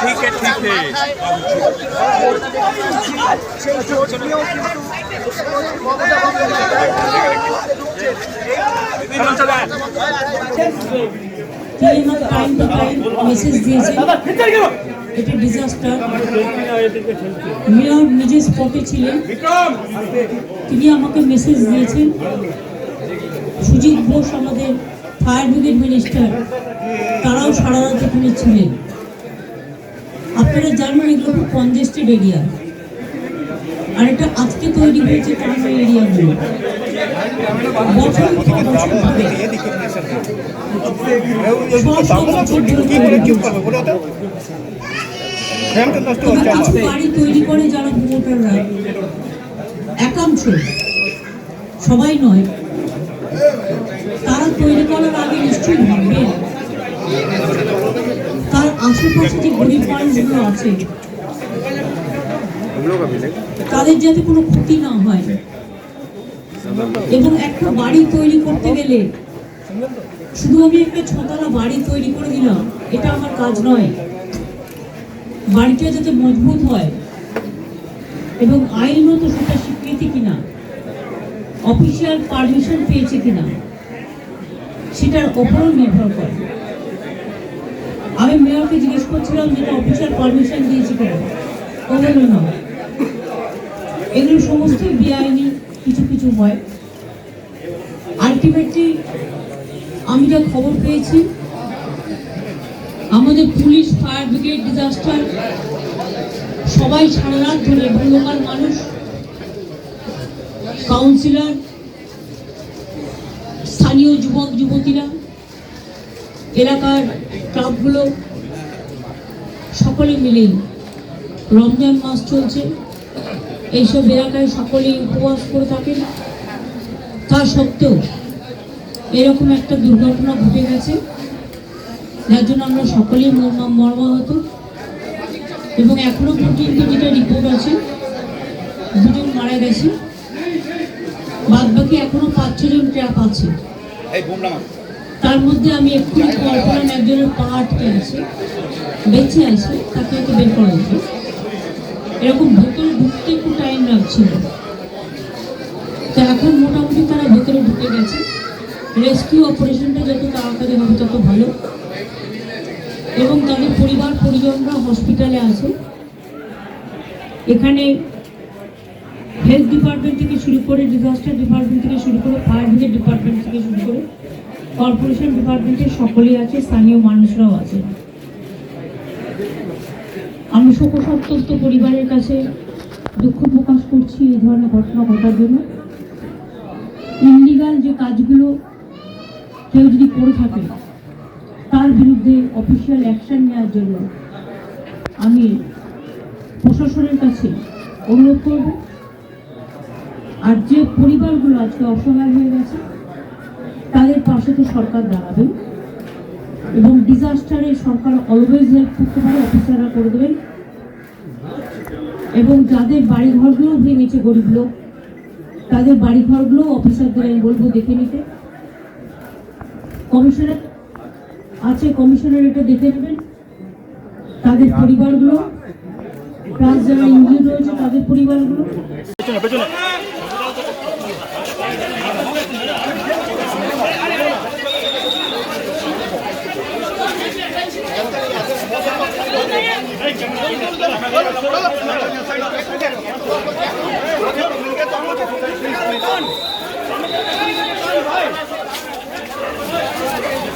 ठीक है ठीक है তিনি আমার টাইম টু টাইম মেসেজ দিয়েছেন এটা ডিজাস্টার মেয়র নিজে স্পটে ছিলেন তিনি আমাকে মেসেজ দিয়েছেন সুজিত বোস আমাদের ফায়ার ব্রিগেড মিনিস্টার তারাও সারা রাত এখানে ছিলেন আপনারা জানেন এগুলো খুব কনজেস্টেড এরিয়া আর এটা আজকে তৈরি হয়েছে এরিয়াগুলো হচ্ছে। তবে কিছু বাড়ি তৈরি করে যারা একাংশ সবাই নয় তারা তৈরি করার আগে নিশ্চয়ই ভাববেন তার আছে। তাদের যাতে কোনো ক্ষতি না হয়। এবং একটা বাড়ি তৈরি করতে গেলে শুধু আমি একটা ছতলা বাড়ি তৈরি করে দিলাম, এটা আমার কাজ নয়। বাড়িটা যাতে মজবুত হয় এবং আইনত সেটা স্বীকৃতি কিনা, অফিসিয়াল পারমিশন পেয়েছে কিনা, সেটার ওপরও নির্ভর করে। আমি মেয়রকে জিজ্ঞেস করছিলাম যেটা অফিসার পারমিশন দিয়েছি কেন। ও বলল, না। এগুলো সমস্ত বেআইনি, কিছু কিছু হয়। আলটিমেটলি আমি যা খবর পেয়েছি, আমাদের পুলিশ ফায়ার ব্রিগেড ডিজাস্টার সবাই সারা রাত ধরে লোকাল মানুষ কাউন্সিলর স্থানীয় যুবক, যুবতীরা, এলাকার ক্লাবগুলো সকলে মিলেই রমজান মাস চলছে। এইসব এলাকায় সকলেই উপবাস করে থাকেন। তা সত্ত্বেও এরকম একটা দুর্ঘটনা ঘটে গেছে। যার জন্য আমরা সকলেই মর্মা- মর্মাহত। এবং এখনও পর্যন্ত যেটা রিপোর্ট আছে, দুজন মারা গেছে। বাদ বাকি এখনও পাঁচ ছজন ট্র্যাপ আছে তার মধ্যে আমি একটু কল্পনা একজনের পা আটকে আছে বেঁচে আছে, তাকে একটু বের করা হয়েছে এরকম ভেতরে ঢুকতে একটু টাইম লাগছিল। তো এখন মোটামুটি তারা ভেতরে ঢুকে গেছে। রেস্কিউ অপারেশনটা যত তাড়াতাড়ি হবে তত ভালো। এবং তাদের পরিবার, পরিজনরা হসপিটালে আছে। এখানে হেলথ ডিপার্টমেন্ট থেকে শুরু করে ডিজাস্টার ডিপার্টমেন্ট থেকে শুরু করে ফায়ার ব্রিগেড ডিপার্টমেন্ট থেকে শুরু করে কর্পোরেশন ডিপার্টমেন্টের সকলেই আছে, স্থানীয় মানুষরাও আছে। আমি শোকসন্তপ্ত পরিবারের কাছে দুঃখ প্রকাশ করছি এই ধরনের ঘটনা ঘটার জন্য। ইনলিগাল যে কাজগুলো কেউ যদি করে থাকে, তার বিরুদ্ধে অফিসিয়াল অ্যাকশন নেওয়ার জন্য আমি প্রশাসনের কাছে অনুরোধ করব। আর যে পরিবারগুলো আজকে অসহায় হয়ে গেছে, তাদের পাশে তো সরকার দাঁড়াবেন এবং ডিজাস্টারে সরকার অলওয়েজ হেল্প করতে পারে অফিসাররা করে দেবেন এবং যাদের বাড়িঘরগুলো ভেঙেছে গরিব লোক, তাদের বাড়িঘরগুলো অফিসারদের আমি বলব, দেখে নিতে। কমিশনার আছে, কমিশনার এটা দেখে নেবেন। তাদের পরিবারগুলো, প্লাস যারা ইঞ্জিন রয়েছে, তাদের পরিবারগুলো। Hey,